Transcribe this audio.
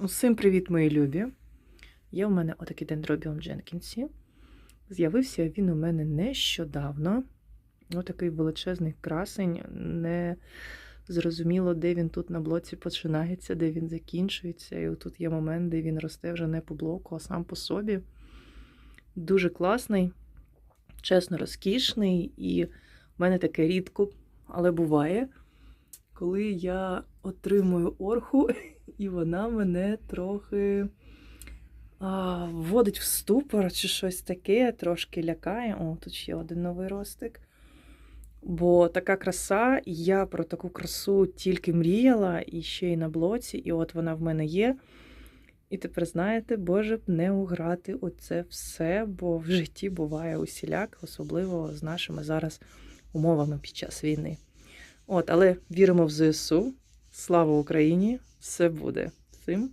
Усім привіт, мої любі! Є у мене отакий дендробіум Дженкінсі. З'явився він у мене нещодавно. Отакий величезний красень. Не зрозуміло, де він тут на блоці починається, де він закінчується. І тут є момент, де він росте вже не по блоку, а сам по собі. Дуже класний, чесно, розкішний. І в мене таке рідко, але буває, коли я отримую орху і вона мене трохи а, вводить в ступор чи щось таке, трошки лякає. О, тут ще один новий ростик. Бо така краса, я про таку красу тільки мріяла, і ще й на блоці, і от вона в мене є. І тепер, знаєте, боже б не уграти оце все, бо в житті буває усіляк, особливо з нашими зараз умовами під час війни. От, але віримо в ЗСУ. Слава Україні! Все буде. Цим